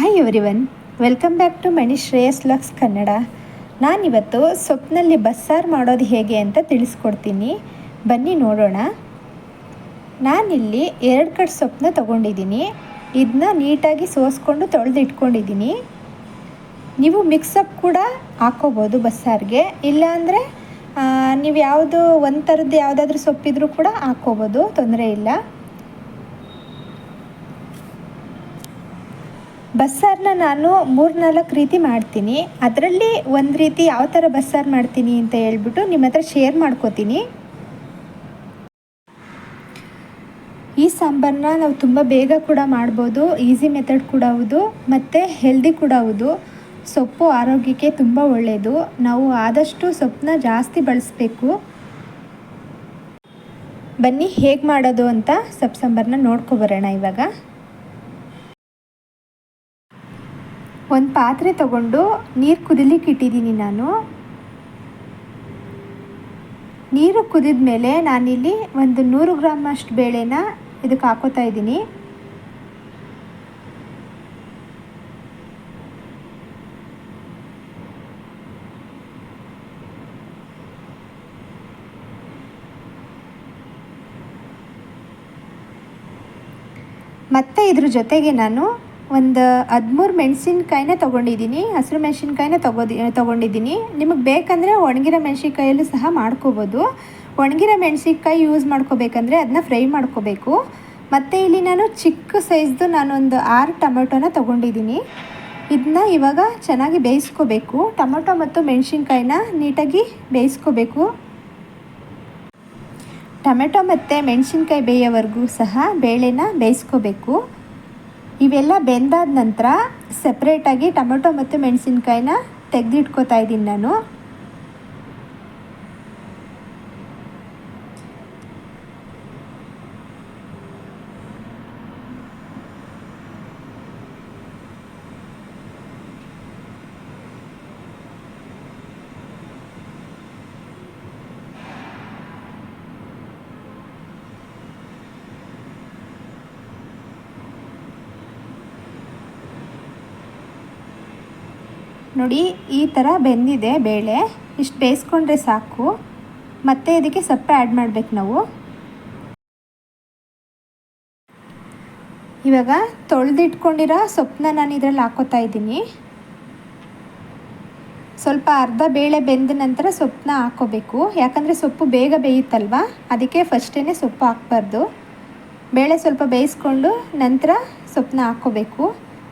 Hi everyone welcome back to Mani Shreyas lux Kannada ನಾನಿವತ್ತು ಸೊಪ್ಪಿನಲ್ಲಿ ಬಸ್ಸಾರು ಮಾಡೋದು ಹೇಗೆ ಅಂತ ತಿಳಿಸ್ಕೊಡ್ತೀನಿ. ಬನ್ನಿ ನೋಡೋಣ. ನಾನಿಲ್ಲಿ ಎರಡು ಕಟ್ ಸೊಪ್ಪನ್ನ ತೊಗೊಂಡಿದ್ದೀನಿ. ಇದನ್ನ ನೀಟಾಗಿ ಸೋಸ್ಕೊಂಡು ತೊಳೆದು ಇಟ್ಕೊಂಡಿದ್ದೀನಿ ನೀವು ಮಿಕ್ಸಪ್ ಕೂಡ ಹಾಕೋಬೋದು ಬಸ್ಸಾರಿಗೆ. ಇಲ್ಲಾಂದರೆ ನೀವು ಯಾವುದು ಒಂದು ಥರದ್ದು ಯಾವುದಾದ್ರೂ ಸೊಪ್ಪಿದ್ರೂ ಕೂಡ ಹಾಕ್ಕೋಬೋದು. ತೊಂದರೆ ಇಲ್ಲ. ಬಸ್ಸಾರನ್ನ ನಾನು ಮೂರ್ನಾಲ್ಕು ರೀತಿ ಮಾಡ್ತೀನಿ. ಅದರಲ್ಲಿ ಒಂದು ರೀತಿ ಯಾವ ಥರ ಬಸ್ಸಾರು ಮಾಡ್ತೀನಿ ಅಂತ ಹೇಳ್ಬಿಟ್ಟು ನಿಮ್ಮ ಹತ್ರ ಶೇರ್ ಮಾಡ್ಕೋತೀನಿ. ಈ ಸಾಂಬಾರನ್ನ ನಾವು ತುಂಬ ಬೇಗ ಕೂಡ ಮಾಡ್ಬೋದು ಈಸಿ ಮೆಥಡ್ ಕೂಡ ಹೌದು, ಮತ್ತು ಹೆಲ್ದಿ ಕೂಡ ಹೌದು. ಸೊಪ್ಪು ಆರೋಗ್ಯಕ್ಕೆ ತುಂಬ ಒಳ್ಳೆಯದು ನಾವು ಆದಷ್ಟು ಸೊಪ್ಪನ್ನ ಜಾಸ್ತಿ ಬಳಸಬೇಕು. ಬನ್ನಿ ಹೇಗೆ ಮಾಡೋದು ಅಂತ ಸೊಪ್ಪು ಸಾಂಬಾರನ್ನ ನೋಡ್ಕೊಬರೋಣ ಇವಾಗ. ಒಂದು ಪಾತ್ರೆ ತಗೊಂಡು ನೀರು ಕುದಿಲಿಕ್ಕೆ ಇಟ್ಟಿದ್ದೀನಿ ನಾನು. ನೀರು ಕುದಿದ ಮೇಲೆ ನಾನಿಲ್ಲಿ ಒಂದು ನೂರು ಗ್ರಾಮ್ ಅಷ್ಟು ಬೇಳೆನ ಇದಕ್ಕೆ ಹಾಕೋತಾ ಇದ್ದೀನಿ. ಮತ್ತು ಇದ್ರ ಜೊತೆಗೆ ನಾನು ಒಂದು ಹದಿಮೂರು ಮೆಣಸಿನ್ಕಾಯಿನ ತೊಗೊಂಡಿದ್ದೀನಿ, ಹಸಿರು ಮೆಣಸಿನ್ಕಾಯಿನ ತಗೋದಿ, ತೊಗೊಂಡಿದ್ದೀನಿ. ನಿಮಗೆ ಬೇಕಂದರೆ ಒಣಗಿರೋ ಮೆಣಸಿನ್ಕಾಯಲ್ಲೂ ಸಹ ಮಾಡ್ಕೋಬೋದು. ಒಣಗಿರೋ ಮೆಣಸಿನ್ಕಾಯಿ ಯೂಸ್ ಮಾಡ್ಕೋಬೇಕಂದ್ರೆ ಅದನ್ನ ಫ್ರೈ ಮಾಡ್ಕೋಬೇಕು. ಮತ್ತು ಇಲ್ಲಿ ನಾನು ಚಿಕ್ಕ ಸೈಜ್ದು ನಾನೊಂದು ಆರು ಟೊಮೆಟೊನ ತೊಗೊಂಡಿದ್ದೀನಿ. ಇದನ್ನ ಇವಾಗ ಚೆನ್ನಾಗಿ ಬೇಯಿಸ್ಕೋಬೇಕು. ಟೊಮೆಟೊ ಮತ್ತು ಮೆಣಸಿನ್ಕಾಯಿನ ನೀಟಾಗಿ ಬೇಯಿಸ್ಕೋಬೇಕು. ಟೊಮೆಟೊ ಮತ್ತು ಮೆಣಸಿನ್ಕಾಯಿ ಬೇಯೋವರೆಗೂ ಸಹ ಬೇಳೆನ ಬೇಯಿಸ್ಕೋಬೇಕು. ಇವೆಲ್ಲ ಬೆಂದಾದ ನಂತರ ಸಪ್ರೇಟಾಗಿ ಟೊಮೆಟೊ ಮತ್ತು ಮೆಣಸಿನ್ಕಾಯಿನ ತೆಗೆದಿಟ್ಕೋತಾ ಇದ್ದೀನಿ ನಾನು. ನೋಡಿ, ಈ ಥರ ಬೆಂದಿದೆ ಬೇಳೆ. ಇಷ್ಟು ಬೇಯಿಸ್ಕೊಂಡ್ರೆ ಸಾಕು. ಮತ್ತೆ ಇದಕ್ಕೆ ಸಪ್ಪೆ ಆ್ಯಡ್ ಮಾಡಬೇಕು ನಾವು. ಇವಾಗ ತೊಳೆದಿಟ್ಕೊಂಡಿರೋ ಸೊಪ್ಪನ್ನ ನಾನು ಇದರಲ್ಲಿ ಹಾಕೋತಾ ಇದ್ದೀನಿ. ಸ್ವಲ್ಪ ಅರ್ಧ ಬೇಳೆ ಬೆಂದ ನಂತರ ಸೊಪ್ಪನ್ನ ಹಾಕೋಬೇಕು. ಯಾಕಂದರೆ ಸೊಪ್ಪು ಬೇಗ ಬೇಯುತ್ತಲ್ವ? ಅದಕ್ಕೆ ಫಸ್ಟೇ ಸೊಪ್ಪು ಹಾಕ್ಬಾರ್ದು. ಬೇಳೆ ಸ್ವಲ್ಪ ಬೇಯಿಸ್ಕೊಂಡು ನಂತರ ಸೊಪ್ಪನ್ನ ಹಾಕ್ಕೋಬೇಕು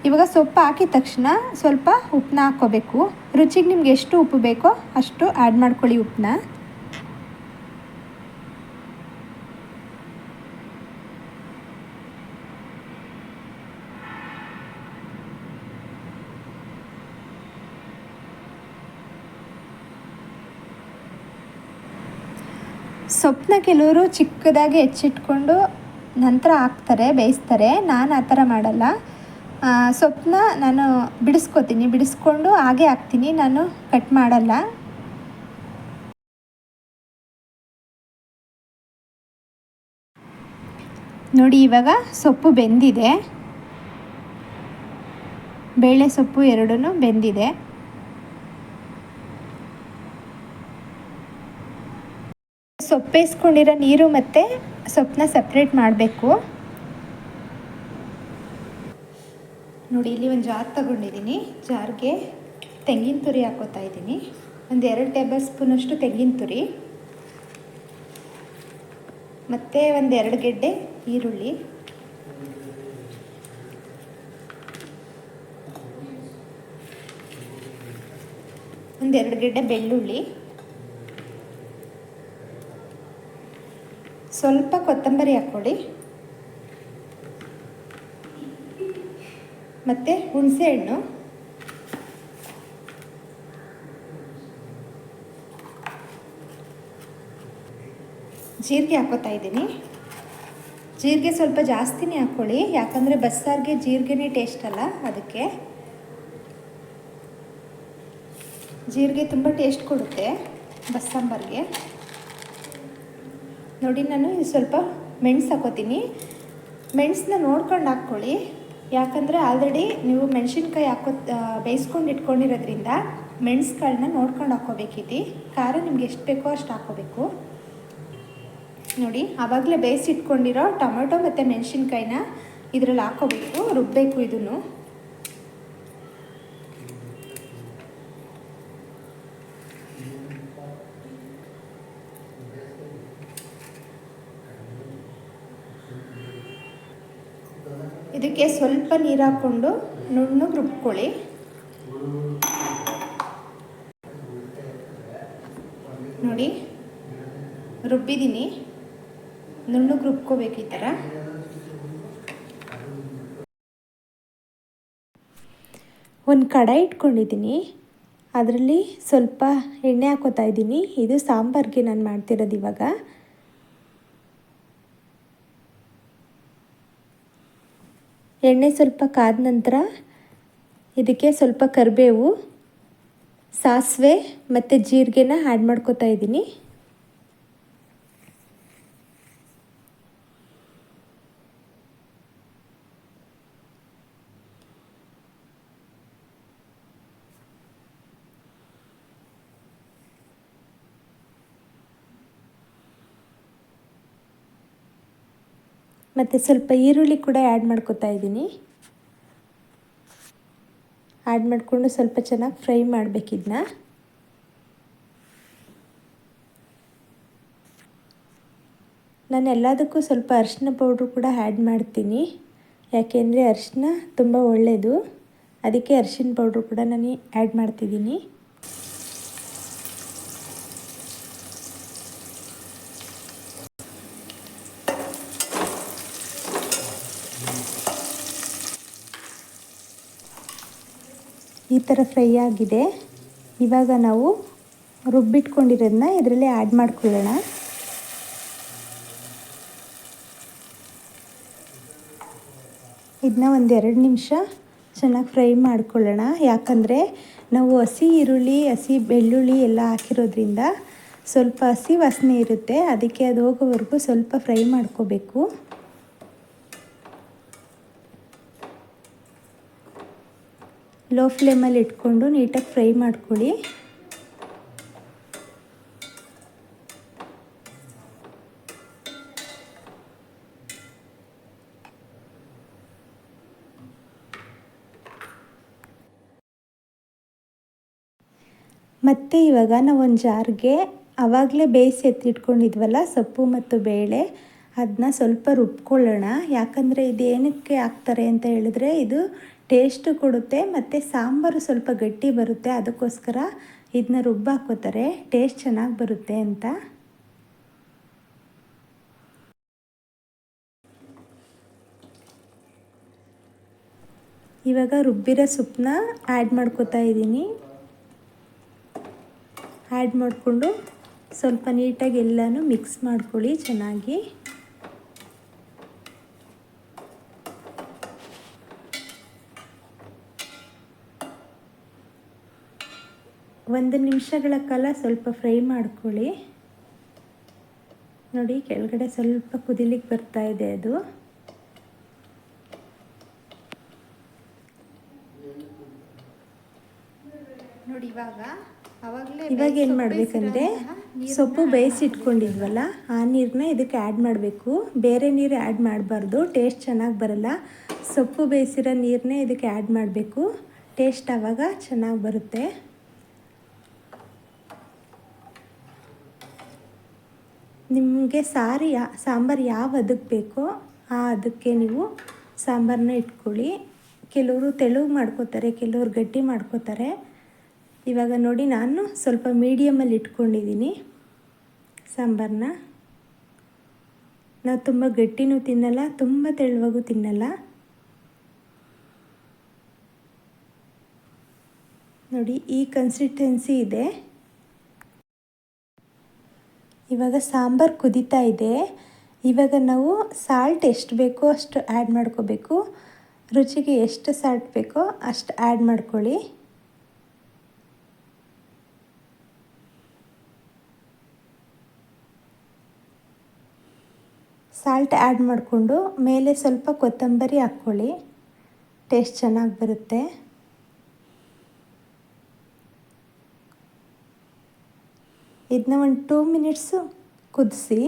ಇವಾಗ ಸೊಪ್ಪು ಹಾಕಿದ ತಕ್ಷಣ ಸ್ವಲ್ಪ ಉಪ್ಪನ್ನ ಹಾಕ್ಕೋಬೇಕು. ರುಚಿಗೆ ನಿಮ್ಗೆ ಎಷ್ಟು ಉಪ್ಪು ಬೇಕೋ ಅಷ್ಟು ಆ್ಯಡ್ ಮಾಡ್ಕೊಳ್ಳಿ ಉಪ್ಪನ್ನ ಸೊಪ್ಪನ್ನ ಕೆಲವರು ಚಿಕ್ಕದಾಗಿ ಹೆಚ್ಚಿಟ್ಕೊಂಡು ನಂತರ ಹಾಕ್ತಾರೆ, ಬೇಯಿಸ್ತಾರೆ. ನಾನು ಆ ಥರ ಮಾಡಲ್ಲ. ಸೊಪ್ಪನ್ನ ನಾನು ಬಿಡಿಸ್ಕೋತೀನಿ, ಬಿಡಿಸ್ಕೊಂಡು ಹಾಗೆ ಹಾಕ್ತೀನಿ, ನಾನು ಕಟ್ ಮಾಡಲ್ಲ. ನೋಡಿ ಇವಾಗ ಸೊಪ್ಪು ಬೆಂದಿದೆ. ಬೇಳೆ ಸೊಪ್ಪು ಎರಡೂ ಬೆಂದಿದೆ. ಸೊಪ್ಪೇಸ್ಕೊಂಡಿರೋ ನೀರು ಮತ್ತು ಸೊಪ್ಪನ್ನ ಸಪ್ರೇಟ್ ಮಾಡಬೇಕು. ನೋಡಿ, ಇಲ್ಲಿ ಒಂದು ಜಾರ್ ತಗೊಂಡಿದ್ದೀನಿ. ಜಾರ್ಗೆ ತೆಂಗಿನ ತುರಿ ಹಾಕೋತಾ ಇದ್ದೀನಿ. ಒಂದು ಎರಡು ಟೇಬಲ್ ಸ್ಪೂನಷ್ಟು ತೆಂಗಿನ ತುರಿ. ಮತ್ತು ಒಂದು ಎರಡು ಗೆಡ್ಡೆ ಈರುಳ್ಳಿ. ಒಂದೆರಡು ಗೆಡ್ಡೆ ಬೆಳ್ಳುಳ್ಳಿ. ಸ್ವಲ್ಪ ಕೊತ್ತಂಬರಿ ಹಾಕ್ಕೊಳ್ಳಿ. ಮತ್ತು ಹುಣಸೆಹಣ್ಣು ಜೀರಿಗೆ ಹಾಕೋತಾ ಇದ್ದೀನಿ. ಜೀರಿಗೆ ಸ್ವಲ್ಪ ಜಾಸ್ತಿನೇ ಹಾಕ್ಕೊಳ್ಳಿ ಯಾಕಂದರೆ ಬಸ್ಸಾರಿಗೆ ಜೀರಿಗೆನೇ ಟೇಸ್ಟ್ ಅಲ್ಲ ಅದಕ್ಕೆ. ಜೀರಿಗೆ ತುಂಬ ಟೇಸ್ಟ್ ಕೊಡುತ್ತೆ ಬಸ್ಸಾಂಬಾರಿಗೆ. ನೋಡಿ, ನಾನು ಸ್ವಲ್ಪ ಮೆಣಸು ಹಾಕೋತೀನಿ. ಮೆಣಸನ್ನ ನೋಡ್ಕೊಂಡು ಹಾಕ್ಕೊಳ್ಳಿ. ಯಾಕಂದರೆ ಆಲ್ರೆಡಿ ನೀವು ಮೆಣಸಿನ್ಕಾಯಿ ಹಾಕೋ ಬೇಯಿಸ್ಕೊಂಡು ಇಟ್ಕೊಂಡಿರೋದ್ರಿಂದ ಮೆಣಸುಗಳನ್ನ ನೋಡ್ಕೊಂಡು ಹಾಕ್ಕೋಬೇಕಿತ್ತು ಖಾರ ನಿಮ್ಗೆ ಎಷ್ಟು ಬೇಕೋ ಅಷ್ಟು ಹಾಕೋಬೇಕು. ನೋಡಿ, ಆವಾಗಲೇ ಬೇಯಿಸಿಟ್ಕೊಂಡಿರೋ ಟೊಮೆಟೊ ಮತ್ತು ಮೆಣಸಿನ್ಕಾಯಿನ ಇದರಲ್ಲಿ ಹಾಕೋಬೇಕು ರುಬ್ಬಬೇಕು ಇದನ್ನು. ಇದಕ್ಕೆ ಸ್ವಲ್ಪ ನೀರು ಹಾಕ್ಕೊಂಡು ನುಣ್ಣಗೆ ರುಬ್ಕೊಳ್ಳಿ. ನೋಡಿ, ರುಬ್ಬಿದ್ದೀನಿ. ನುಣ್ಣಗೆ ರುಬ್ಕೋಬೇಕು ಈ ಥರ. ಒಂದು ಕಡಾಯಿ ಇಟ್ಕೊಂಡಿದ್ದೀನಿ. ಅದರಲ್ಲಿ ಸ್ವಲ್ಪ ಎಣ್ಣೆ ಹಾಕೋತಾ ಇದ್ದೀನಿ. ಇದು ಸಾಂಬಾರಿಗೆ ನಾನು ಮಾಡ್ತಿರೋದು ಇವಾಗ. ಎಣ್ಣೆ ಸ್ವಲ್ಪ ಕಾದ ನಂತರ ಇದಕ್ಕೆ ಸ್ವಲ್ಪ ಕರಿಬೇವು ಸಾಸಿವೆ ಮತ್ತು ಜೀರಿಗೆನ ಆ್ಯಡ್ ಮಾಡ್ಕೋತಾ ಇದ್ದೀನಿ. ಮತ್ತು ಸ್ವಲ್ಪ ಈರುಳ್ಳಿ ಕೂಡ ಆ್ಯಡ್ ಮಾಡ್ಕೋತಾ ಇದ್ದೀನಿ. ಆ್ಯಡ್ ಮಾಡಿಕೊಂಡು ಸ್ವಲ್ಪ ಚೆನ್ನಾಗಿ ಫ್ರೈ ಮಾಡಬೇಕಿದ್ನ ನಾನು ಎಲ್ಲದಕ್ಕೂ ಸ್ವಲ್ಪ ಅರಿಶಿನ ಪೌಡ್ರು ಕೂಡ ಆ್ಯಡ್ ಮಾಡ್ತೀನಿ. ಯಾಕೆಂದರೆ ಅರಿಶಿನ ತುಂಬ ಒಳ್ಳೆಯದು ಅದಕ್ಕೆ ಅರಿಶಿನ ಪೌಡ್ರು ಕೂಡ ನಾನು ಆ್ಯಡ್ ಮಾಡ್ತಿದ್ದೀನಿ. ಈ ಥರ ಫ್ರೈ ಆಗಿದೆ. ಇವಾಗ ನಾವು ರುಬ್ಬಿಟ್ಕೊಂಡಿರೋದನ್ನ ಇದರಲ್ಲಿ ಆ್ಯಡ್ ಮಾಡ್ಕೊಳ್ಳೋಣ. ಇದನ್ನ ಒಂದು ಎರಡು ನಿಮಿಷ ಚೆನ್ನಾಗಿ ಫ್ರೈ ಮಾಡ್ಕೊಳ್ಳೋಣ. ಯಾಕಂದರೆ ನಾವು ಹಸಿ ಈರುಳ್ಳಿ, ಹಸಿ ಬೆಳ್ಳುಳ್ಳಿ ಎಲ್ಲ ಹಾಕಿರೋದ್ರಿಂದ ಸ್ವಲ್ಪ ಹಸಿ ವಾಸನೆ ಇರುತ್ತೆ. ಅದಕ್ಕೆ ಅದು ಹೋಗೋವರೆಗೂ ಸ್ವಲ್ಪ ಫ್ರೈ ಮಾಡ್ಕೋಬೇಕು. ಲೋ ಫ್ಲೇಮಲ್ಲಿ ಇಟ್ಕೊಂಡು ನೀಟಾಗಿ ಫ್ರೈ ಮಾಡ್ಕೊಳ್ಳಿ. ಮತ್ತು ಇವಾಗ ನಾವು ಒಂದು ಜಾರ್ಗೆ ಆವಾಗಲೇ ಬೇಯಿಸಿ ಎತ್ತಿಟ್ಕೊಂಡಿದ್ವಲ್ಲ, ಸೊಪ್ಪು ಮತ್ತು ಬೇಳೆ, ಅದನ್ನ ಸ್ವಲ್ಪ ರುಬ್ಕೊಳ್ಳೋಣ. ಯಾಕಂದರೆ ಇದು ಏನಕ್ಕೆ ಹಾಕ್ತಾರೆ ಅಂತ ಹೇಳಿದ್ರೆ, ಇದು ಟೇಸ್ಟು ಕೊಡುತ್ತೆ ಮತ್ತು ಸಾಂಬಾರು ಸ್ವಲ್ಪ ಗಟ್ಟಿ ಬರುತ್ತೆ, ಅದಕ್ಕೋಸ್ಕರ ಇದನ್ನ ರುಬ್ಬಾಕೋತಾರೆ ಟೇಸ್ಟ್ ಚೆನ್ನಾಗಿ ಬರುತ್ತೆ ಅಂತ. ಇವಾಗ ರುಬ್ಬಿರೋ ಸೊಪ್ಪನ್ನ ಆ್ಯಡ್ ಮಾಡ್ಕೋತಾ ಇದ್ದೀನಿ. ಆ್ಯಡ್ ಮಾಡಿಕೊಂಡು ಸ್ವಲ್ಪ ನೀಟಾಗಿ ಎಲ್ಲನೂ ಮಿಕ್ಸ್ ಮಾಡ್ಕೊಳ್ಳಿ ಚೆನ್ನಾಗಿ. ಒಂದು ನಿಮಿಷಗಳ ಕಾಲ ಸ್ವಲ್ಪ ಫ್ರೈ ಮಾಡ್ಕೊಳ್ಳಿ. ನೋಡಿ ಕೆಳಗಡೆ ಸ್ವಲ್ಪ ಕುದಿಲಿಕ್ಕೆ ಬರ್ತಾ ಇದೆ ಅದು. ನೋಡಿ ಇವಾಗ ಇವಾಗ ಏನು ಮಾಡಬೇಕಂದ್ರೆ ಸೊಪ್ಪು ಬೇಯಿಸಿಟ್ಕೊಂಡಿದ್ವಲ್ಲ ಆ ನೀರನ್ನ ಇದಕ್ಕೆ ಆ್ಯಡ್ ಮಾಡಬೇಕು. ಬೇರೆ ನೀರು ಆ್ಯಡ್ ಮಾಡಬಾರ್ದು ಟೇಸ್ಟ್ ಚೆನ್ನಾಗಿ ಬರಲ್ಲ. ಸೊಪ್ಪು ಬೇಯಿಸಿರೋ ನೀರನ್ನೇ ಇದಕ್ಕೆ ಆ್ಯಡ್ ಮಾಡಬೇಕು. ಟೇಸ್ಟ್ ಆವಾಗ ಚೆನ್ನಾಗಿ ಬರುತ್ತೆ. ನಿಮಗೆ ಸಾರಿ ಸಾಂಬಾರು ಯಾವ ಅದಕ್ಕೆ ಬೇಕೋ ಆ ಅದಕ್ಕೆ ನೀವು ಸಾಂಬಾರನ್ನ ಇಟ್ಕೊಳ್ಳಿ. ಕೆಲವರು ತೆಳುವು ಮಾಡ್ಕೋತಾರೆ, ಕೆಲವರು ಗಟ್ಟಿ ಮಾಡ್ಕೋತಾರೆ. ಇವಾಗ ನೋಡಿ ನಾನು ಸ್ವಲ್ಪ ಮೀಡಿಯಮಲ್ಲಿ ಇಟ್ಕೊಂಡಿದ್ದೀನಿ ಸಾಂಬಾರನ್ನ ನಾವು ತುಂಬ ಗಟ್ಟಿನೂ ತಿನ್ನಲ್ಲ, ತುಂಬ ತೆಳುವಾಗೂ ತಿನ್ನಲ್ಲ. ನೋಡಿ ಈ ಕನ್ಸಿಸ್ಟೆನ್ಸಿ ಇದೆ. ಇವಾಗ ಸಾಂಬಾರು ಕುದೀತಾ ಇದೆ. ಇವಾಗ ನಾವು ಸಾಲ್ಟ್ ಎಷ್ಟು ಬೇಕೋ ಅಷ್ಟು ಆ್ಯಡ್ ಮಾಡ್ಕೋಬೇಕು. ರುಚಿಗೆ ಎಷ್ಟು ಸಾಲ್ಟ್ ಬೇಕೋ ಅಷ್ಟು ಆ್ಯಡ್ ಮಾಡ್ಕೊಳ್ಳಿ. ಸಾಲ್ಟ್ ಆ್ಯಡ್ ಮಾಡಿಕೊಂಡು ಮೇಲೆ ಸ್ವಲ್ಪ ಕೊತ್ತಂಬರಿ ಹಾಕ್ಕೊಳ್ಳಿ. ಟೇಸ್ಟ್ ಚೆನ್ನಾಗಿ ಬರುತ್ತೆ. ಇದನ್ನ ಒಂದು ಟೂ ಮಿನಿಟ್ಸು ಕುದಿಸಿ.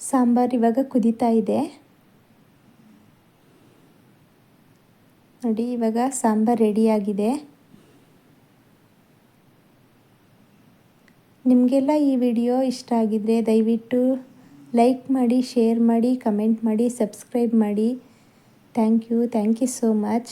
ಸಾಂಬಾರು ಇವಾಗ ಕುದೀತಾ ಇದೆ. ನೋಡಿ ಇವಾಗ ಸಾಂಬಾರು ರೆಡಿಯಾಗಿದೆ ನಿಮಗೆಲ್ಲ ಈ ವಿಡಿಯೋ ಇಷ್ಟ ಆಗಿದ್ರೆ ದಯವಿಟ್ಟು ಲೈಕ್ ಮಾಡಿ, ಶೇರ್ ಮಾಡಿ, ಕಮೆಂಟ್ ಮಾಡಿ, ಸಬ್ಸ್ಕ್ರೈಬ್ ಮಾಡಿ. Thank you. Thank you so much.